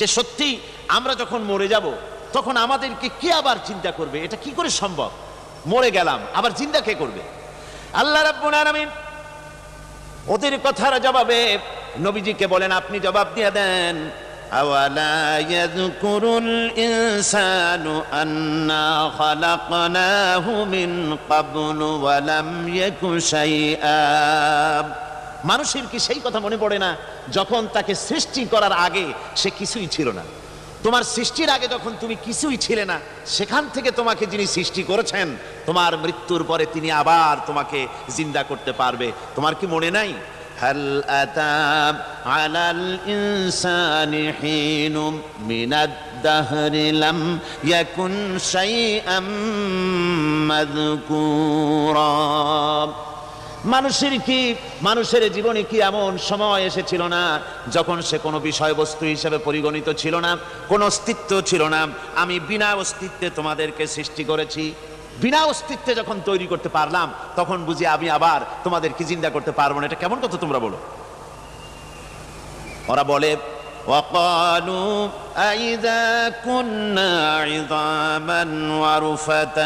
যে সত্যি আমরা যখন মরে যাব, তখন আমাদেরকে কে আবার চিন্তা করবে? এটা কি করে সম্ভব? মরে গেলাম, আবার চিন্তা কে করবে? আল্লাহ রাব্বুল আলামিন ওদের কথার জবাবে নবীজিকে বলেন, আপনি জবাব দিয়ে দেন, আওয়ালা ইয়াযকুরুল ইনসানু আন্না মানুষের কি সেই কথা মনে পড়ে না যখন তাকে সৃষ্টি করার আগে সে কিছুই ছিল না তোমার সৃষ্টির আগে যখন তুমি কিছুই ছিলে না সেখান থেকে তোমাকে যিনি সৃষ্টি করেছেন তোমার মৃত্যুর পরে তিনি আবার তোমাকে জিন্দা করতে পারবে তোমার কি মনে নাই هل أتى على الإنسان حين من الدهر لم يكن شيئا مذكورا মানুষের কি মানুষের জীবনে কি এমন সময় এসেছিল না যখন সে কোনো বিষয়বস্তু হিসেবে পরিগণিত ছিল না কোনো অস্তিত্ব ছিল না আমি বিনা অস্তিত্বে তোমাদেরকে সৃষ্টি করেছি বিনা অস্তিত্বে যখন তৈরি করতে পারলাম তখন বুঝি আমি আবার তোমাদেরকে চিন্তা করতে পারবো না এটা কেমন কথা তোমরা বলো ওরা বলে وقالوا أئذا كنا عظاما ورفة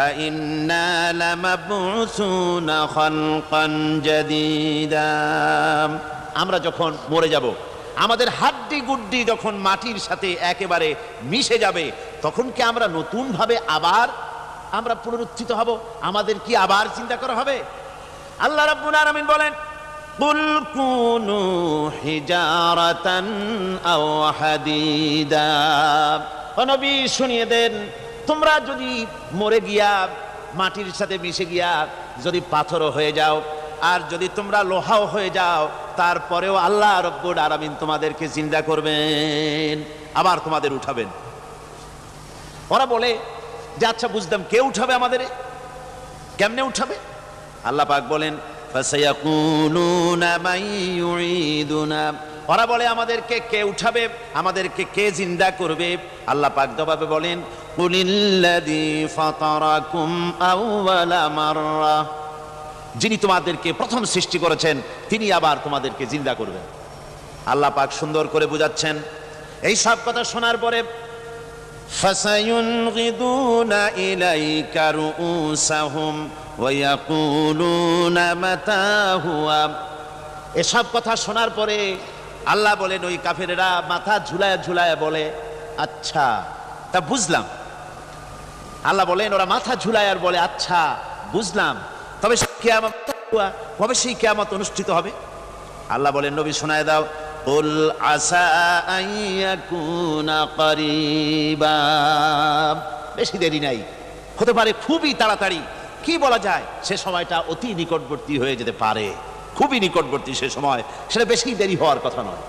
أئنا لمبعوثون خلقا جديدا আমরা যখন মরে যাব আমাদের হাড্ডি গুড্ডি যখন মাটির সাথে একেবারে মিশে যাবে তখন কি আমরা নতুন ভাবে আবার আমরা পুনরুত্থিত হব আমাদের কি আবার চিন্তা করা হবে আল্লাহ রাব্বুল আলামিন বলেন قل كونوا حجارة أو حديدا ও নবী শুনিয়ে দেন তোমরা যদি মরে গিয়া, মাটির সাথে মিশে গিয়া যদি পাথরও হয়ে যাও, আর যদি তোমরা লোহাও হয়ে যাও, তারপরেও আল্লাহ রব্বুল আরামিন তোমাদেরকে চিন্তা করবেন, আবার তোমাদের উঠাবেন। ওরা বলে, যে আচ্ছা বুঝতাম কে উঠাবে আমাদের? কেমনে উঠাবে? আল্লাহ পাক বলেন ওরা বলে, আমাদেরকে কে উঠাবে? আমাদেরকে কে জিন্দা করবে? আল্লাহ পাক জবাবে বলেন কুলিল্লাযী ফাতারাকুম আউওয়ালা মাররা যিনি তোমাদেরকে প্রথম সৃষ্টি করেছেন তিনি আবার তোমাদেরকে জিন্দা করবেন আল্লাহ পাক সুন্দর করে বুঝাচ্ছেন এই সব কথা শোনার পরে فسينغضون إليك رؤوسهم ويقولون متى هو এসব কথা শোনার পরে আল্লাহ বলেন ওই কাফেরেরা মাথা ঝুলায় ঝুলায় বলে আচ্ছা তা বুঝলাম আল্লাহ বলেন ওরা মাথা ঝুলায় আর বলে আচ্ছা বুঝলাম তবে কেয়ামত কবে সেই কেয়ামত অনুষ্ঠিত হবে আল্লাহ বলেন নবী শোনায় দাও قل عسى أن يكون قريبا বেশি দেরি নাই হতে পারে খুবই তাড়াতাড়ি কি বলা যায় সে সময়টা অতি নিকটবর্তী হয়ে যেতে পারে খুবই নিকটবর্তী সে সময় সেটা বেশি দেরি হওয়ার কথা নয়